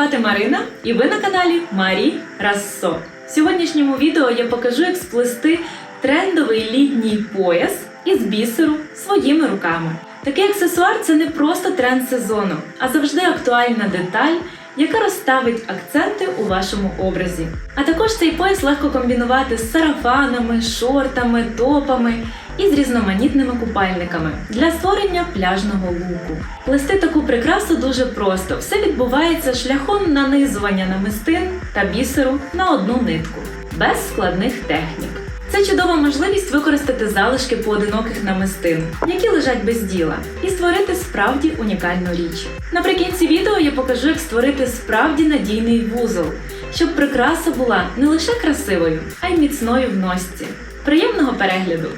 звати Марина, і ви на каналі Марі Рассо. В сьогоднішньому відео я покажу, як сплести трендовий літній пояс із бісеру своїми руками. Такий аксесуар це не просто тренд сезону, а завжди актуальна деталь, яка розставить акценти у вашому образі. А також цей пояс легко комбінувати з сарафанами, шортами, топами і з різноманітними купальниками для створення пляжного луку. Плести таку прикрасу дуже просто. Все відбувається шляхом нанизування намистин та бісеру на одну нитку, без складних технік. Це чудова можливість використати залишки поодиноких намистин, які лежать без діла, і створити справді унікальну річ. Наприкінці відео я покажу, як створити справді надійний вузол, щоб прикраса була не лише красивою, а й міцною в носці. Приємного перегляду!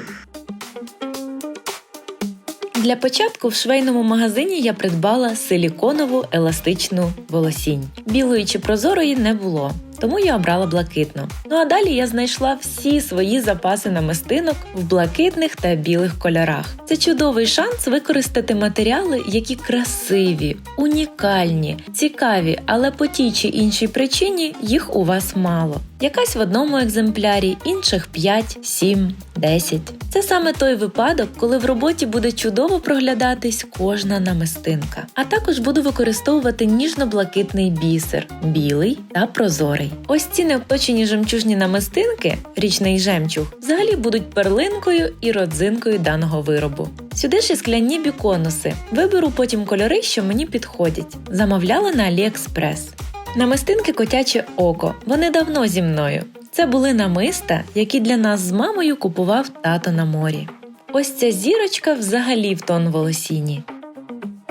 Для початку в швейному магазині я придбала силіконову еластичну волосінь. Білої чи прозорої не було, тому я обрала блакитну. Ну а далі я знайшла всі свої запаси намистинок в блакитних та білих кольорах. Це чудовий шанс використати матеріали, які красиві, унікальні, цікаві, але по тій чи іншій причині їх у вас мало. Якась в одному екземплярі, інших 5, 7, 10. Це саме той випадок, коли в роботі буде чудово проглядатись кожна намистинка. А також буду використовувати ніжно-блакитний бісер, білий та прозорий. Ось ці необточені жемчужні намистинки, річний жемчуг, взагалі будуть перлинкою і родзинкою даного виробу. Сюди ж і скляні біконуси. Виберу потім кольори, що мені підходять. Замовляла на AliExpress. Намистинки котяче око. Вони давно зі мною. Це були намиста, які для нас з мамою купував тато на морі. Ось ця зірочка взагалі в тон волосіні.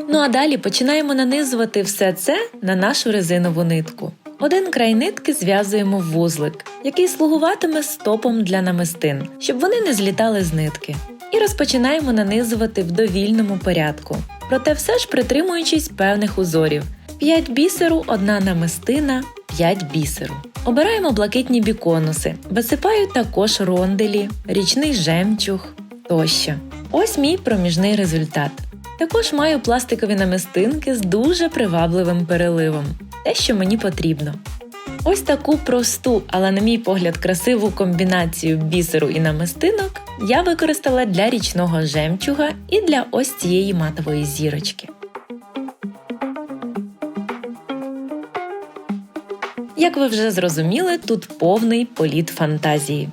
Ну а далі починаємо нанизувати все це на нашу резинову нитку. Один край нитки зв'язуємо в вузлик, який слугуватиме стопом для намистин, щоб вони не злітали з нитки. І розпочинаємо нанизувати в довільному порядку, проте все ж притримуючись певних узорів. 5 бісеру, одна намистина, 5 бісеру. Обираємо блакитні біконуси, висипаю також ронделі, річний жемчуг тощо. Ось мій проміжний результат. Також маю пластикові намистинки з дуже привабливим переливом, те, що мені потрібно. Ось таку просту, але, на мій погляд, красиву комбінацію бісеру і намистинок я використала для річного жемчуга і для ось цієї матової зірочки. Як ви вже зрозуміли, тут повний політ фантазії.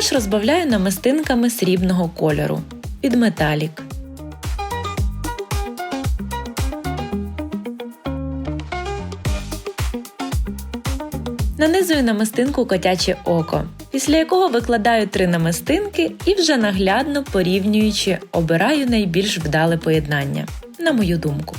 Також розбавляю намистинками срібного кольору під металік. Нанизую намистинку котяче око, після якого викладаю три намистинки і вже наглядно порівнюючи обираю найбільш вдале поєднання, на мою думку.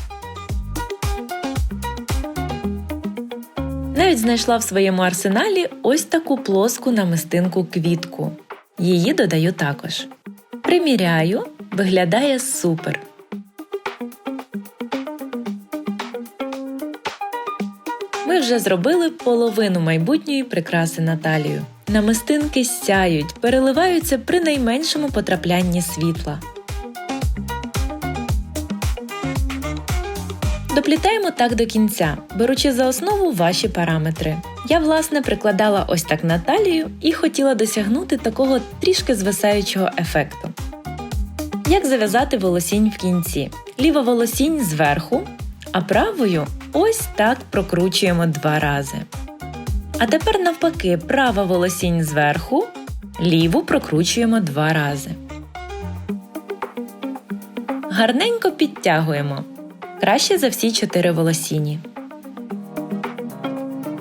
Навіть знайшла в своєму арсеналі ось таку плоску намистинку квітку. Її додаю також. Приміряю, виглядає супер. Ми вже зробили половину майбутньої прикраси на талію. Намистинки сяють, переливаються при найменшому потраплянні світла. Доплітаємо так до кінця, беручи за основу ваші параметри. Я, власне, прикладала ось так на талію і хотіла досягнути такого трішки звисаючого ефекту. Як зав'язати волосінь в кінці? Ліва волосінь зверху, а правою ось так прокручуємо два рази. А тепер навпаки, права волосінь зверху, ліву прокручуємо два рази. Гарненько підтягуємо. Краще за всі чотири волосіні.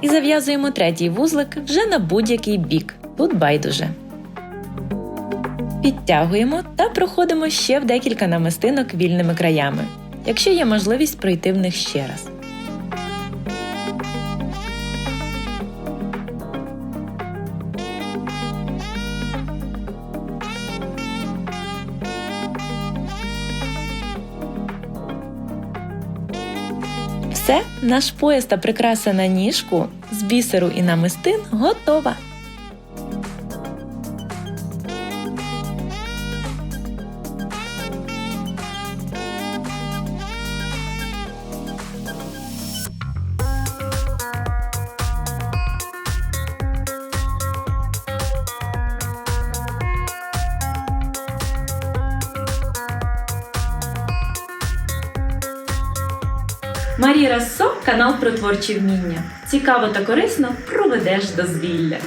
І зав'язуємо третій вузлик вже на будь-який бік. Тут байдуже. Підтягуємо та проходимо ще в декілька намистинок вільними краями, якщо є можливість пройти в них ще раз. Все, наш пояс та прикраса на ніжку з бісеру і намистин готова. Марі Рассо канал про творчі вміння. Цікаво та корисно проведеш дозвілля.